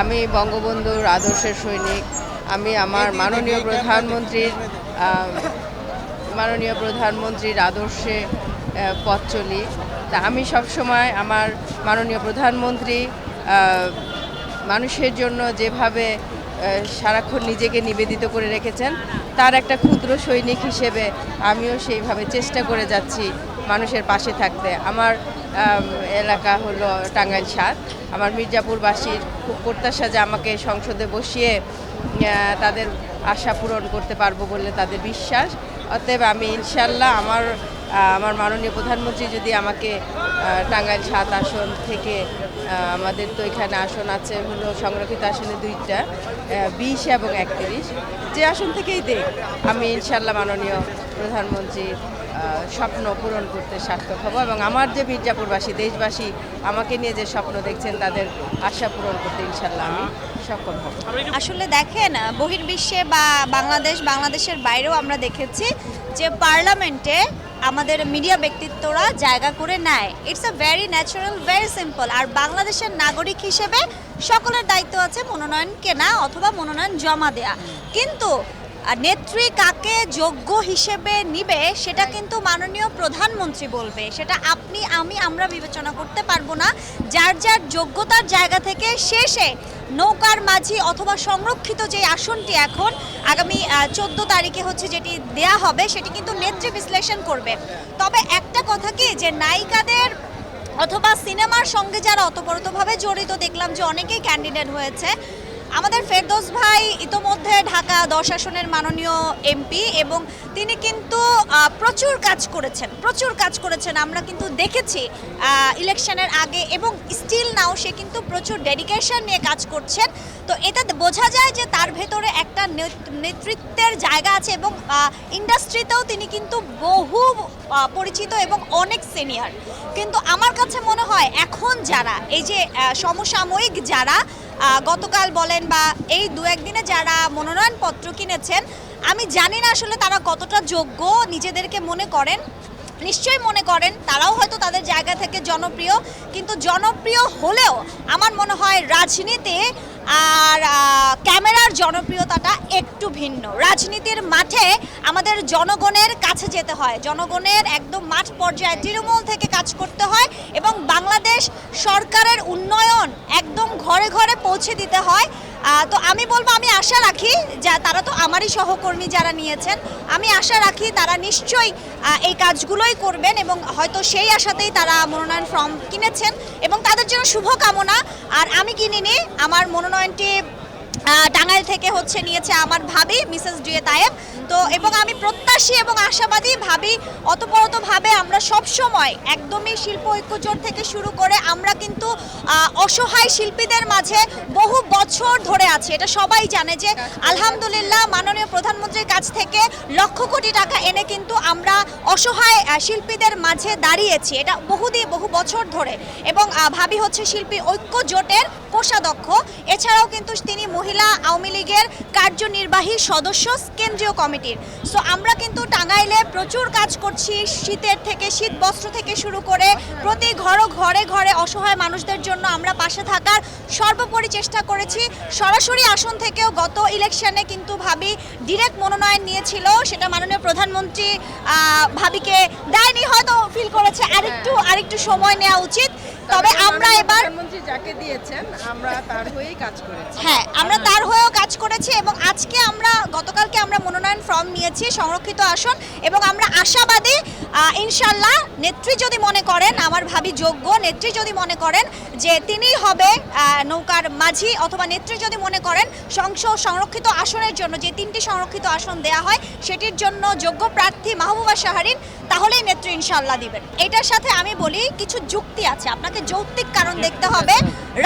আমি বঙ্গবন্ধুর আদর্শের সৈনিক আমি আমার মাননীয় প্রধানমন্ত্রীর মাননীয় প্রধানমন্ত্রীর আদর্শে পথ চলি। তা আমি সবসময় আমার মাননীয় প্রধানমন্ত্রী মানুষের জন্য যেভাবে সারাক্ষণ নিজেকে নিবেদিত করে রেখেছেন তার একটা ক্ষুদ্র সৈনিক হিসেবে আমিও সেইভাবে চেষ্টা করে যাচ্ছি মানুষের পাশে থাকতে। আমার এলাকা হলো টাঙ্গাইল সাত। আমার মির্জাপুরবাসীর খুব প্রত্যাশা যে আমাকে সংসদে বসিয়ে তাদের আশা পূরণ করতে পারব বলে তাদের বিশ্বাস। অতএব আমি ইনশাল্লাহ আমার আমার মাননীয় প্রধানমন্ত্রী যদি আমাকে টাঙ্গাইল সাত আসন থেকে আমাদের তো এখানে আসন আছে হলো সংরক্ষিত আসনে দুইটা বিশ এবং একত্রিশ। যে আসন থেকেই দেখ আমি ইনশাল্লাহ মাননীয় প্রধানমন্ত্রীর আহ, স্বপ্ন পূরণ করতে সার্থক হব এবং আমার যে মির্জাপুরবাসী, দেশবাসী আমাকে নিয়ে যে স্বপ্ন দেখছেন, তাদের আশা পূরণ করতে ইনশাল্লাহ আমি সক্ষম হব। আসলে দেখেন, বহির্বিশ্বে বা বাংলাদেশ, বাংলাদেশের বাইরেও আমরা দেখেছি যে পার্লামেন্টে আমাদের মিডিয়া ব্যক্তিত্বরা জায়গা করে নেয়। It's a very natural very simple আর বাংলাদেশের নাগরিক হিসেবে সকলের দায়িত্ব আছে মনোনয়ন কেনা অথবা মনোনয়ন জমা দেয়া। কিন্তু নেত্রী কাকে যোগ্য হিসেবে নিবে, সেটা কিন্তু মাননীয় প্রধানমন্ত্রী বলবে। সেটা আপনি, আমি, আমরা বিবেচনা করতে পারব না। যার যার যোগ্যতার জায়গা থেকে শেষে নৌকার মাঝি অথবা সংরক্ষিত যে আসনটি এখন, আগামী চোদ্দ তারিখে হচ্ছে যেটি দেয়া হবে, সেটি কিন্তু নেত্রী বিশ্লেষণ করবে। তবে একটা কথা কি, যে নায়িকাদের অথবা সিনেমার সঙ্গে যারা অতপরতভাবে জড়িত, দেখলাম যে অনেকেই ক্যান্ডিডেট হয়েছে। আমাদের ফেরদৌস ভাই ইতোমধ্যে ঢাকা দশ আসনের মাননীয় এমপি এবং তিনি কিন্তু প্রচুর কাজ করেছেন, প্রচুর কাজ করেছেন। আমরা কিন্তু দেখেছি ইলেকশনের আগে এবং স্টিল নাও সে কিন্তু প্রচুর ডেডিকেশন নিয়ে কাজ করছেন। তো এটা বোঝা যায় যে তার ভেতরে একটা নেত- নেতৃত্বের জায়গা আছে এবং ইন্ডাস্ট্রিতেও তিনি কিন্তু বহু পরিচিত এবং অনেক সিনিয়র কিন্তু আমার কাছে মনে হয়, এখন যারা, এই যে সমসাময়িক যারা গতকাল বলেন বা এই দু একদিনে যারা মনোনয়নপত্র কিনেছেন, আমি জানি না আসলে তারা কতটা যোগ্য, নিজেদেরকে মনে করেন? নিশ্চয়ই মনে করেন, তারাও হয়তো তাদের জায়গা থেকে জনপ্রিয়, কিন্তু জনপ্রিয় হলেও আমার মনে হয় রাজনীতি আর ক্যামেরার জনপ্রিয়তাটা একটু ভিন্ন। রাজনীতির মাঠে আমাদের জনগণের কাছে যেতে হয়, জনগণের একদম মাঠ পর্যায়ে তৃণমূল থেকে কাজ করতে হয় এবং বাংলাদেশ সরকারের উন্নয়ন একদম ঘরে ঘরে পৌঁছে দিতে হয়। তো আমি বলব, আমি আশা রাখি যা, তারা তো আমারই সহকর্মী যারা নিয়েছেন। আমি আশা রাখি তারা নিশ্চয়ই এই কাজগুলোই করবেন এবং হয়তো সেই আশাতেই তারা মনোনয়ন ফর্ম কিনেছেন এবং তাদের জন্য শুভকামনা। আর আমি কিনিনি, আমার মনোনয়নটি টাঙ্গাইল থেকে হচ্ছে নিয়েছে আমার ভাবি, মিসেস ডিএ তায়েব তো এবং আমি প্রত্যাশী এবং আশাবাদী, ভাবি অতপরতভাবে আমরা সব সময় একদমই শিল্প ঐক্যজোট থেকে শুরু করে আমরা কিন্তু অসহায় শিল্পীদের মাঝে বহু বছর ধরে আছি। এটা সবাই জানে যে আলহামদুলিল্লাহ মাননীয় প্রধানমন্ত্রীর কাছ থেকে লক্ষ কোটি টাকা এনে কিন্তু আমরা অসহায় শিল্পীদের মাঝে দাঁড়িয়েছি। এটা বহুদিন, বহু বছর ধরে। এবং ভাবি হচ্ছে শিল্পী ঐক্য জোটের কোষাধ্যক্ষ। এছাড়াও কিন্তু তিনি মহিলা আওয়ামী লীগের কার্যনির্বাহী সদস্য কেন্দ্রীয় কমিটির। সো আমরা কিন্তু টাঙ্গাইলে প্রচুর কাজ করছি। শীতের থেকে শীত বস্ত্র থেকে শুরু করে প্রতি ঘর ঘরে ঘরে অসহায় মানুষদের জন্য আমরা পাশে থাকার সর্বোপরি চেষ্টা করেছি। সরাসরি আসন থেকেও গত ইলেকশনে কিন্তু ভাবি ডিরেক্ট মনোনয়ন নিয়েছিল। সেটা মাননীয় প্রধানমন্ত্রী ভাবিকে দেয়নি হয়তো ফিল করেছে। আরেকটু আরেকটু সময় নেওয়া উচিত। তবে আমরা এবার প্রধানমন্ত্রী যাকে দিয়েছেন আমরা তার হয়েই কাজ করেছি। হ্যাঁ আমরা তার হয়েও কাজ করেছি এবং আজকে আমরা গতকালকে আমরা মনোনয়ন ফর্ম নিয়েছি সংরক্ষিত আসন এবং আমরা আশাবাদী ইনশাল্লাহ নেত্রী যদি মনে করেন আমার ভাবি যোগ্য নেত্রী যদি মনে করেন যে তিনি হবে নৌকার মাঝি অথবা নেত্রী যদি মনে করেন সংসদ সংরক্ষিত আসনের জন্য যে তিনটি সংরক্ষিত আসন দেয়া হয় সেটির জন্য যোগ্য প্রার্থী মাহবুবা শাহারিন তাহলেই নেত্রী ইনশাল্লাহ দিবেন। এটার সাথে আমি বলি কিছু যুক্তি আছে। আপনাকে যৌক্তিক কারণ দেখতে হবে।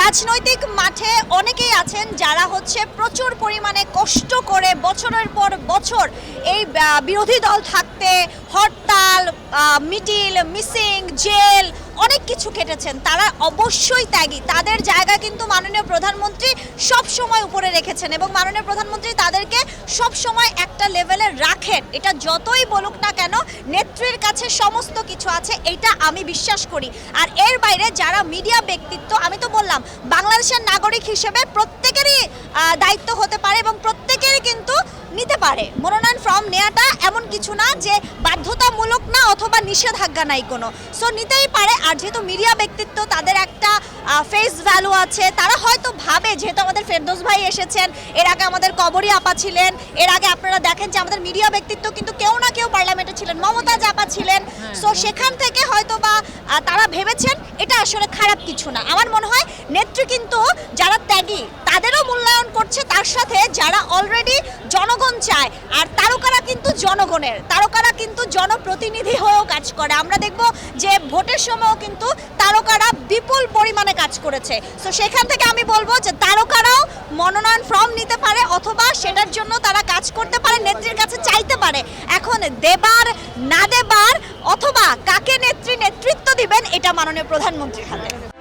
রাজনৈতিক মাঠে অনেকেই আছেন যারা হচ্ছে প্রচুর পরিমাণে কষ্ট করে বছরের পর বছর এই বিরোধী দল থাকতে হরতাল মিটিল মিসিং, জেল অনেক কিছু কেটেছেন, তারা অবশ্যই ত্যাগী। তাদের জায়গা কিন্তু মাননীয় প্রধানমন্ত্রী সব সময় উপরে রেখেছেন এবং মাননীয় প্রধানমন্ত্রী তাদেরকে সব সময় একটা লেভেলে রাখেন। এটা যতই বলুক না কেন, নেত্রীর কাছে সমস্ত কিছু আছে, এটা আমি বিশ্বাস করি। আর এর বাইরে যারা মিডিয়া ব্যক্তিত্ব, আমি তো বললাম, বাংলাদেশের নাগরিক হিসেবে প্রত্যেকেরই দায়িত্ব হতে পারে এবং প্রত্যেকেরই কিন্তু নিতে পারে। মনোনয়ন ফর্ম নেওয়াটা এমন কিছু না যে বাধ্যতামূলক না অথবা নিষেধাজ্ঞা নাই কোনো। সো নিতেই পারে আর যেহেতু মিডিয়া ব্যক্তিত্ব তাদের একটা ফেস ভ্যালু আছে তারা হয়তো ভাবে যেহেতু আমাদের ফেরদোস ভাই এসেছেন এর আগে আমাদের কবরী আপা ছিলেন এর আগে আপনারা দেখেন যে আমাদের মিডিয়া ব্যক্তিত্ব কিন্তু কেউ না কেউ পার্লামেন্টে ছিলেন মমতাজ আপা ছিলেন। সো সেখান থেকে হয়তো বা তারা ভেবেছেন এটা আসলে খারাপ কিছু না। আমার মনে হয় নেত্রী কিন্তু যারা ত্যাগী তাদেরও মূল্যায়ন করছে তার সাথে যারা অলরেডি জনগণ চায়, আর তারকারা কিন্তু জনগণের, তারকারা কিন্তু জনপ্রতিনিধি হয়েও কাজ করে। আমরা দেখব যে ভোটের সময়ও কিন্তু তারকারা বিপুল পরিমাণে কাজ করেছে। তো সেখান থেকে আমি বলব যে তারকারাও মনোনয়ন ফর্ম নিতে পারে, অথবা সেটার জন্য তারা কাজ করতে পারে, নেত্রীর কাছে চাইতে পারে। এখন দেবার, না দেবার, অথবা কাকে নেত্রী নেতৃত্ব দিবেন, এটা মাননীয় প্রধানমন্ত্রীর হাতে।